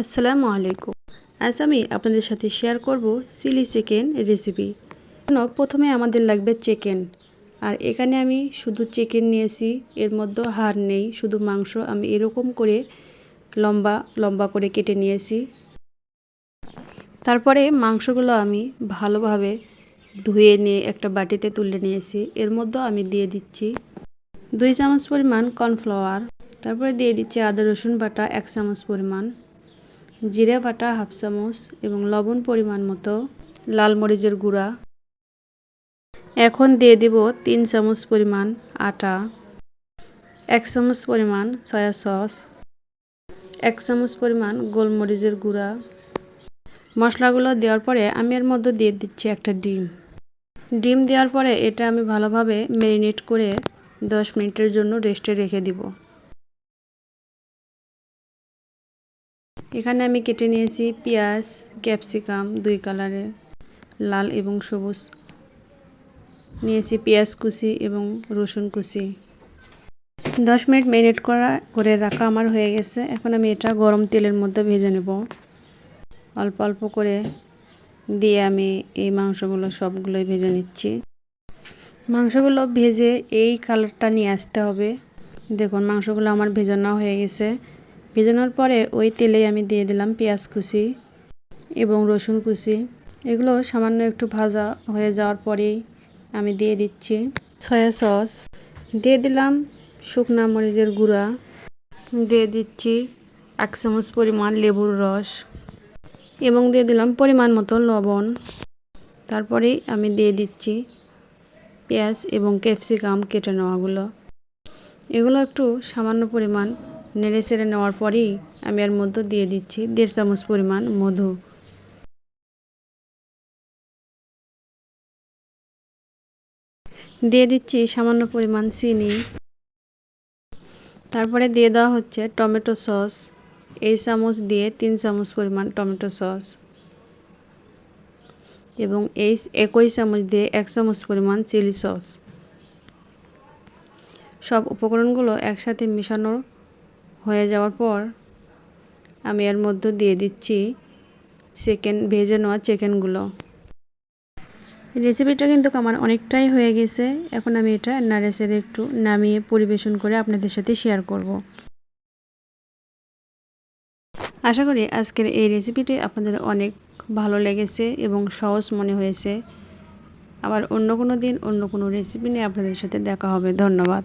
আসসালামু আলাইকুম। আজ আমি আপনাদের সাথে শেয়ার করব চিলি চিকেন রেসিপি জন্য প্রথমে আমাদের লাগবে চিকেন আর এখানে আমি শুধু চিকেন নিয়েছি, এর মধ্যে হাড় নেই, শুধু মাংস। আমি এরকম করে লম্বা লম্বা করে কেটে নিয়েছি। তারপরে মাংসগুলো আমি ভালোভাবে ধুয়ে নিয়ে একটা বাটিতে তুলে নিয়েছি। এর মধ্যে আমি দিয়ে দিচ্ছি দুই চামচ পরিমাণ কর্নফ্লাওয়ার তারপরে দিয়ে দিচ্ছি আদা, রসুন বাটা, এক চামচ পরিমাণ। জিরে বাটা, হাফ চামচ এবং লবণ পরিমাণ মতো, লাল মরিচের গুঁড়া। এখন দিয়ে দিব তিন চামচ পরিমাণ আটা, এক চামচ পরিমাণ সয়া সস, এক চামচ পরিমাণ গোলমরিচের গুঁড়া। মশলাগুলো দেওয়ার পরে আমি এর মধ্যে দিয়ে দিচ্ছি একটা ডিম। ডিম দেওয়ার পরে এটা আমি ভালোভাবে ম্যারিনেট করে দশ মিনিটের জন্য রেস্টে রেখে দিব। এখানে আমি কেটে নিয়েছি পেঁয়াজ, ক্যাপসিকাম, দুই কালারের লাল এবং সবুজ। নিয়েছি পেঁয়াজ কুচি এবং রসুন কুচি। দশ মিনিট ম্যারিনেট করা, করে রাখা আমার হয়ে গেছে। এখন আমি এটা গরম তেলের মধ্যে ভেজে নেব। অল্প অল্প করে দিয়ে আমি এই মাংসগুলো সবগুলোই ভেজে নিচ্ছি। মাংসগুলো ভেজে এই কালারটা নিয়ে আসতে হবে। দেখুন, মাংসগুলো আমার ভেজানো হয়ে গেছে। ভেজানোর পরে ওই তেলেই আমি দিয়ে দিলাম পেঁয়াজ কুচি এবং রসুন কুচি। এগুলো সামান্য একটু ভাজা হয়ে যাওয়ার পরেই আমি দিয়ে দিচ্ছি সয়া সস। দিয়ে দিলাম শুকনা মরিচের গুঁড়া। দিয়ে দিচ্ছি এক চামচ পরিমাণ লেবুর রস এবং দিয়ে দিলাম পরিমাণ মতো লবণ। তারপরেই আমি দিয়ে দিচ্ছি পেঁয়াজ এবং ক্যাপসিকাম কেটে নেওয়াগুলো। এগুলো একটু সামান্য পরিমাণ নেড়ে চেড়ে নেওয়ার পরেই আমি এর মধ্যে দিয়ে দিচ্ছি দেড় চামচ পরিমাণ মধু। দিয়ে দিচ্ছি সামান্য পরিমাণ চিনি। তারপরে দিয়ে দেওয়া হচ্ছে টমেটো সস। এই চামচ দিয়ে তিন চামচ পরিমাণ টমেটো সস। এবং এই একই চামচ দিয়ে এক চামচ পরিমাণ চিলি সস। সব উপকরণগুলো একসাথে মেশানো হয়ে যাওয়ার পর আমি এর মধ্যে দিয়ে দিচ্ছি চিকেন ভেজে নেওয়া চিকেনগুলো রেসিপিটা কিন্তু আমার অনেকটাই হয়ে গেছে। এখন আমি এটা নাড়েসের একটু নামিয়ে পরিবেশন করে আপনাদের সাথে শেয়ার করব। আশা করি আজকের এই রেসিপিটি আপনাদের অনেক ভালো লেগেছে এবং সহজ মনে হয়েছে। আবার অন্য কোনো দিন অন্য কোনো রেসিপি নিয়ে আপনাদের সাথে দেখা হবে। ধন্যবাদ।